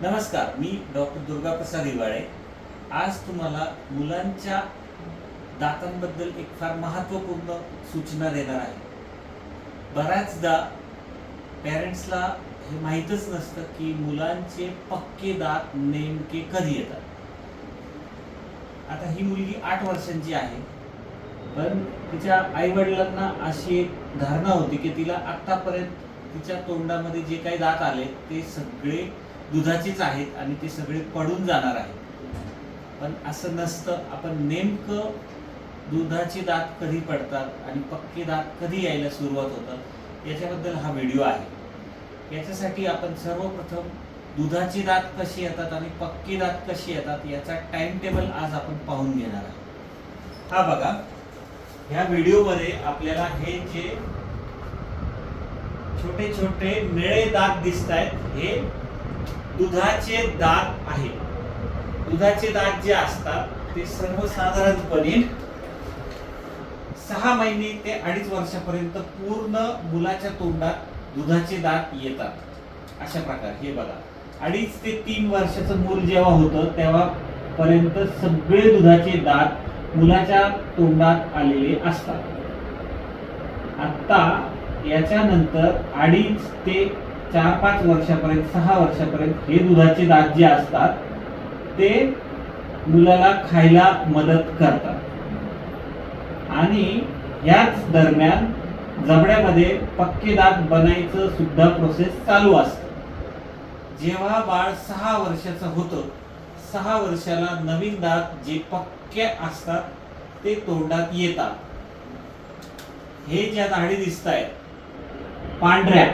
नमस्कार मी डॉक्टर दुर्गा प्रसाद हिवाळे आज तुम्हाला मुलांच्या दातांबद्दल एक फार महत्त्वपूर्ण सूचना देणार आहे. बऱ्याचदा पॅरेंट्सला हे माहीतच नसतं की मुलांचे पक्के दात नेमके कधी येतात. आता ही मुलगी आठ वर्षांची आहे पण तिच्या आई वडिलांना अशी एक धारणा होती की तिला आत्तापर्यंत तिच्या तोंडामध्ये जे काही दात आले ते सगळे दुधाचीच आहेत आणि ते सगळे पडून जाणार आहेत. पण असं नसतं. आपण नेमकं दुधाची दात कधी पडतात आणि पक्के दात कधी यायला सुरुवात होतात याच्याबद्दल हा व्हिडिओ आहे. याच्यासाठी आपण सर्वप्रथम दुधाची दात कशी येतात आणि पक्की दात कशी येतात याचा टाइम टेबल आज आपण पाहून घेणार आहोत. हा बघा ह्या व्हिडिओमध्ये आपल्याला हे जे छोटे छोटे निळे दात दिसत आहेत हे दुधाचे दात आहे. दुधाचे दात जे असतात ते सर्वसाधारणपणे सहा महिने ते अडीच वर्षापर्यंत पूर्ण मुलाच्या तोंडात दुधाचे दात येतात. अशा प्रकारे हे बघा. अडीच ते तीन वर्षाचं मूल जेव्हा होतं तेव्हा पर्यंत सगळे दुधाचे दात मुलाच्या तोंडात आलेले असतात. आता याच्यानंतर अडीच ते चार पाच वर्षापर्यंत सहा वर्षापर्यंत हे दुधाचे दात जे असतात ते मुलाला खायला मदत करतात. आणि याच दरम्यान जबड्यामध्ये पक्के दात बनायचं सुद्धा प्रोसेस चालू असतं. जेव्हा बाळ सहा वर्षाचं होतं सहा वर्षाला नवीन दात जे पक्के असतात ते तोंडात येतात. हे ज्या दाढी दिसत आहेत पांढऱ्या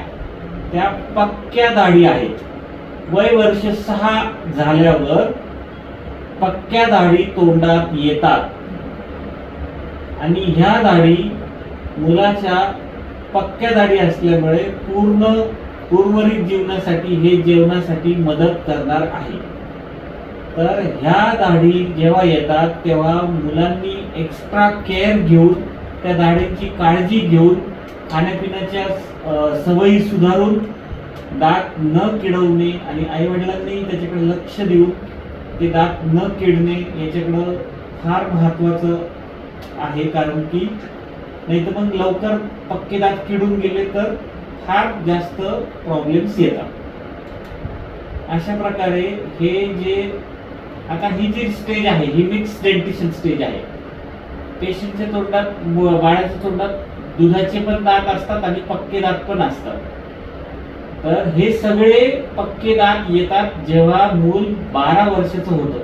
त्या पक्क्या दाढी आहेत. वय वर्ष सहा झाल्यावर पक्क्या दाढी तोंडात येतात. आणि ह्या दाढी मुलाच्या पक्क्या दाढी असल्यामुळे पूर्ण उर्वरित जीवनासाठी हे जेवणासाठी मदत करणार आहे. तर ह्या दाढी जेव्हा येतात तेव्हा मुलांनी एक्स्ट्रा केअर घेऊन त्या दाढींची काळजी घेऊन खाण्यापिण्याच्या सवयी सुधारून दात न किडवणे आणि आईवडिलांनी त्याच्याकडे लक्ष देऊन ते दात न किडणे याच्याकडं फार महत्वाचं आहे. कारण की नाही तर मग लवकर पक्के दात किडून गेले तर फार जास्त प्रॉब्लेम्स येतात. अशा प्रकारे हे जे आता ही जी स्टेज आहे ही मिक्स डेंटिशन स्टेज आहे. पेशंटच्या तोंडात बाळाच्या तोंडात दुधाचे पण दात असतात आणि पक्के दात पण असतात. तर हे सगळे पक्के दात येतात जेव्हा मूल बारा वर्षाचं होतं.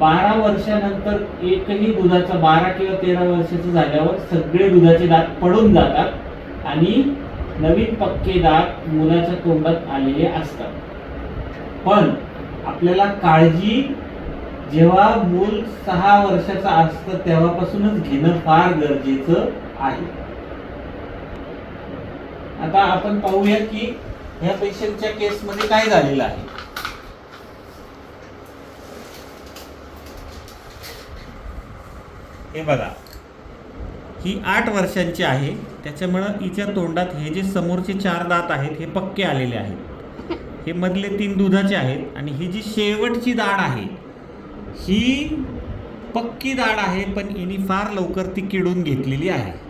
बारा वर्षानंतर एकही दुधाचा बारा किंवा तेरा वर्षाचं झाल्यावर सगळे दुधाचे दात पडून जातात आणि नवीन पक्के दात मुलाच्या तोंडात आलेले असतात. पण आपल्याला काळजी जेव्हा मूल सहा वर्षाचं असतं तेव्हापासूनच घेणं फार गरजेचं आहे. आता आपण पाहूया की ह्या पेशंटच्या केसमध्ये काय झालेलं आहे. हे बघा. ही आठ वर्षांची आहे. त्याच्यामुळं हिच्या तोंडात हे जे समोरचे चार दात आहेत हे पक्के आलेले आहेत. हे मधले तीन दुधाचे आहेत आणि ही जी शेवटची दाढ आहे ही पक्की दाढ आहे पण हिने फार लवकर ती किडून घेतलेली आहे.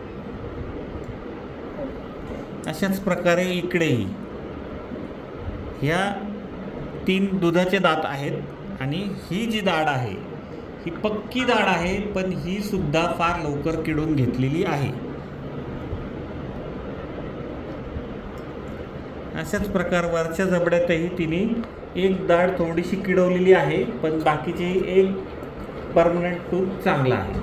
अशाच प्रकारे इकडेही ह्या तीन दुधाचे दात आहेत आणि ही जी दाढ आहे ही पक्की दाढ आहे पण ही सुद्धा फार लवकर किडून घेतलेली आहे. अशाच प्रकार वरच्या जबड्यातही तिने एक दाढ थोडीशी किडवलेली आहे पण बाकीचे एक परमनंट टूथ चांगला आहे.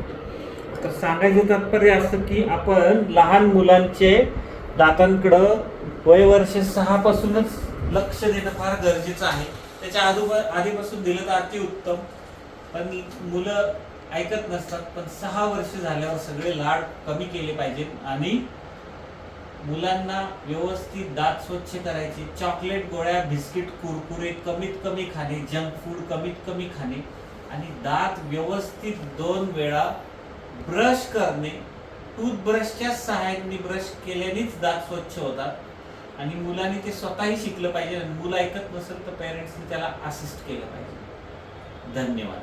तर सांगायचं तात्पर्य असं की आपण लहान मुलांचे दातांकडं वय वर्ष सहापासूनच लक्ष देणं फार गरजेचं आहे. त्याच्या आधोबा आधीपासून दिलं तर अतिउत्तम पण मुलं ऐकत नसतात पण सहा वर्ष झाल्यावर सगळे लाड कमी केले पाहिजेत. आणि मुलांना व्यवस्थित दात स्वच्छ करायचे चॉकलेट गोळ्या बिस्किट कुरकुरे कमीत कमी खाणे जंक फूड कमीत कमी खाणे. आणि दात व्यवस्थित दोन वेळा ब्रश करणे टूथब्रशच्या सहाय्याने ब्रश केल्यानेच दात स्वच्छ होतात. आणि मुलांनी ते स्वतःही शिकलं पाहिजे आणि मुलं ऐकत नसेल तर पेरेंट्सनी त्याला असिस्ट केलं पाहिजे. धन्यवाद.